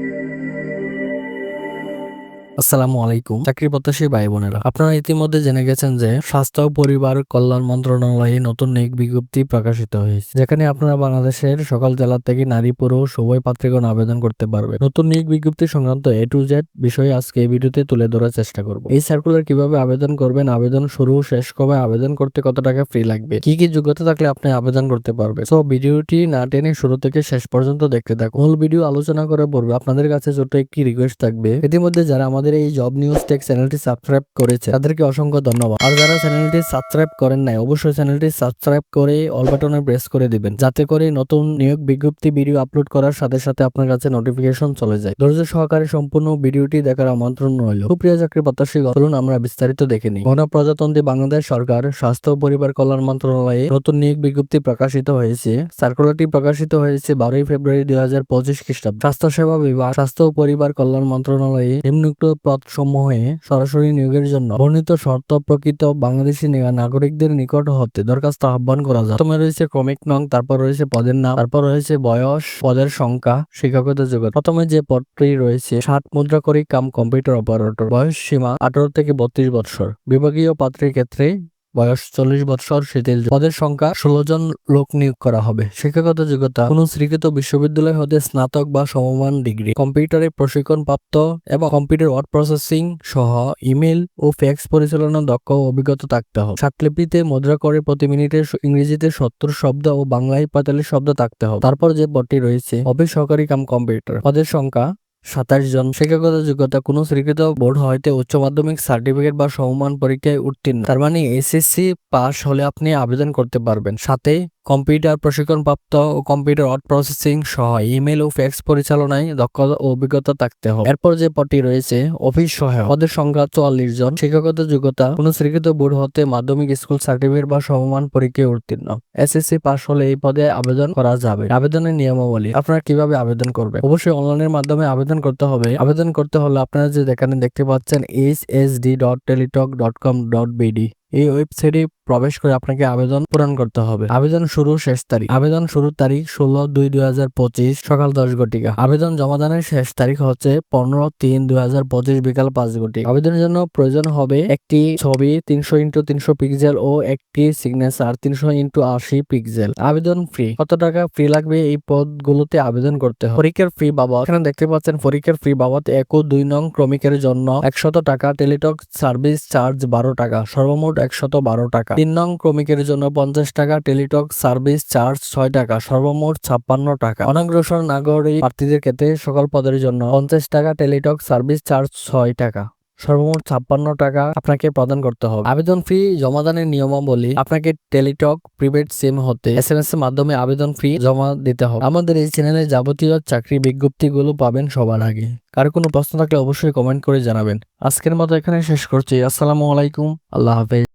thank you আসসালামু আলাইকুম। চাকরি প্রত্যাশী ভাই বোনেরা, আপনারা ইতিমধ্যে জেনে গেছেন যে স্বাস্থ্য, পরিবার, কল্যাণ মন্ত্রণালয়ে নতুন নিয়োগ বিজ্ঞপ্তি প্রকাশিত হয়েছে, যেখানে আপনারা বাংলাদেশের সকল জেলা থেকে নারী, পুরুষ, উভয় পাত্রীগণ আবেদন করতে পারবে নতুন নিয়োগ বিজ্ঞপ্তি সংক্রান্ত এ টু জেড বিষয়ে আজকে এই ভিডিওতে তুলে ধরার চেষ্টা করব। এই সার্কুলার কীভাবে আবেদন করবেন, আবেদন শুরু, শেষ কবে, আবেদন করতে কত টাকা ফ্রি লাগবে, কি কি যোগ্যতা থাকলে আপনি আবেদন করতে পারবেন। সো ভিডিওটি না টেনে শুরু থেকে শেষ পর্যন্ত দেখতে থাকুন। মূল ভিডিও আলোচনা করে পড়বে আপনাদের কাছে ছোট একটি রিকোয়েস্ট থাকবে। ইতিমধ্যে যারা আমাদের এই জব নিউজ টেক চ্যানেলটি সাবস্ক্রাইব করেছে, তাদেরকে অসংখ্য ধন্যবাদ। আর যারা চ্যানেলটি সাবস্ক্রাইব করেন নাই, অবশ্যই চ্যানেলটি সাবস্ক্রাইব করে অল বাটনে প্রেস করে দিবেন, যাতে করে নতুন নিয়োগ বিজ্ঞপ্তি ভিডিও আপলোড করার সাথে সাথে আপনার কাছে নোটিফিকেশন চলে যায়। ধৈর্য সহকারে সম্পূর্ণ ভিডিওটি দেখার আমন্ত্রণ রইল। সুপ্রিয় চাকরি প্রত্যাশী, চলুন আমরা বিস্তারিত দেখে নিই। গণপ্রজাতন্ত্রী বাংলাদেশ সরকার, স্বাস্থ্য পরিবার কল্যাণ মন্ত্রণালয়ে নতুন নিয়োগ বিজ্ঞপ্তি প্রকাশিত হয়েছে। সার্কুলারটি প্রকাশিত হয়েছে বারোই ফেব্রুয়ারি দুই হাজার পঁচিশ খ্রিস্টাব্দ। স্বাস্থ্যসেবা বিভাগ, স্বাস্থ্য পরিবার কল্যাণ মন্ত্রণালয়ে নিম্নোক্ত পদ সমূহে সরাসরি নিয়োগের জন্য বর্ণিত শর্ত প্রকৃত বাংলাদেশি নাগরিকদের নিকট হতে দরখাস্ত আহ্বান করা যায় প্রথমে রয়েছে ক্রমিক নং, তারপর রয়েছে পদের নাম, তারপর রয়েছে বয়স, পদের সংখ্যা, শিক্ষাগত যোগ্যতা। প্রথমে যে পদটি রয়েছে, ষাট মুদ্রা করি কাম কম্পিউটার অপারেটর, বয়স সীমা আঠারো থেকে বত্রিশ বছর বিভাগীয় পাত্রের ক্ষেত্রে বয়স চল্লিশ বৎসর শিথিল পদের সংখ্যা ষোলো জন লোক নিয়োগ করা হবে। শিক্ষাগত যোগ্যতা কোন স্বীকৃত বিশ্ববিদ্যালয় হতে স্নাতক বা সমমান ডিগ্রি। কম্পিউটারে প্রশিক্ষণ প্রাপ্ত এবং কম্পিউটার ওয়ার্ড প্রসেসিং সহ ইমেল ও ফ্যাক্স পরিচালনা দক্ষ ও অভিজ্ঞতা থাকতে হবে। সাতলিপিতে মুদ্রা করে প্রতি মিনিটে ইংরেজিতে সত্তর শব্দ ও বাংলায় পঁয়তাল্লিশ শব্দ থাকতে হবে। তারপর যে পদটি রয়েছে, অফিস সহকারী কাম কম্পিউটার। পদের সংখ্যা সাতাশ জন শিক্ষাগত যোগ্যতা কোনো স্বীকৃত বোর্ড হইতে উচ্চ মাধ্যমিক সার্টিফিকেট বা সমমান পরীক্ষায় উত্তীর্ণ। তার মানে এসএসসি পাস হলে আপনি আবেদন করতে পারবেন। সাথে কম্পিউটার প্রশিক্ষণপ্রাপ্ত ও কম্পিউটার ওয়ার্ড প্রসেসিং সহ ইমেল ও ফ্যাক্স পরিচালনায় দক্ষতা ও অভিজ্ঞতা থাকতে হবে। এরপর যে পদটি রয়েছে, অফিস সহায়ক। পদের সংখ্যা চুয়াল্লিশ জন। শিক্ষাগত যোগ্যতা কোন স্বীকৃত বোর্ড হতে মাধ্যমিক স্কুল সার্টিফিকেট বা সমমান পরীক্ষায় উত্তীর্ণ। এসএসসি পাস হলে এই পদে আবেদন করা যাবে। আবেদনের নিয়মাবলী। আপনারা কীভাবে আবেদন করবেন? অবশ্যই অনলাইনের মাধ্যমে আবেদন করতে হবে। আবেদন করতে হলে আপনারা যে এখানে দেখতে পাচ্ছেন H S D dot Teletalk dot com dot BD. এই ওয়েবসাইটে প্রবেশ করে আপনাকে আবেদন পূরণ করতে হবে। আবেদন শুরু শেষ তারিখ। আবেদন শুরুর তারিখ ষোলো দুই দুই হাজার পঁচিশ, সকাল দশ ঘটিকা। আবেদন জমা দানের শেষ তারিখ হচ্ছে পনেরো তিন দুই হাজার পঁচিশ, বিকাল পাঁচ ঘটিকা। আবেদনের জন্য প্রয়োজন হবে একটি ছবি তিনশো ইন্টু তিনশো পিক্সেল ও একটি সিগনেচার তিনশো ইন্টু আশি পিক্সেল। আবেদন ফ্রি কত টাকা ফ্রি লাগবে এই পদগুলোতে আবেদন করতে হবে। পরীক্ষার ফি বাবদ। এখানে দেখতে পাচ্ছেন, পরীক্ষার ফি বাবদ এক ও দুই নং ক্রমিকের জন্য একশত টাকা। টেলিটক সার্ভিস চার্জ বারো টাকা। সর্বমোট একশত বারো টাকা। তিন নং ক্রমিকের জন্য পঞ্চাশ টাকা, টেলিটক সার্ভিস চার্জ ছয় টাকা, সর্বমোট ছাপ্পান্ন টাকা। অনগ্রসর নাগরিক প্রার্থীদের ক্ষেত্রে সকল পদের জন্য পঞ্চাশ টাকা, টেলিটক সার্ভিস চার্জ ছয় টাকা। সর্বমোট ছাপ্পান্ন টাকা আপনাকে প্রদান করতে হবে। আবেদন ফি, জমাদানের নিয়মাবলী, আপনাকে টেলিটক প্রিপেড সিম হতে এস এম এস এর মাধ্যমে আবেদন ফি জমা দিতে হবে। আমাদের এই চ্যানেলে যাবতীয় চাকরি বিজ্ঞপ্তিগুলো পাবেন সবার আগে। কার কোনো প্রশ্ন থাকলে অবশ্যই কমেন্ট করে জানাবেন। আজকের মতো এখানে শেষ করছি। আসসালামু আলাইকুম। আল্লাহ হাফেজ।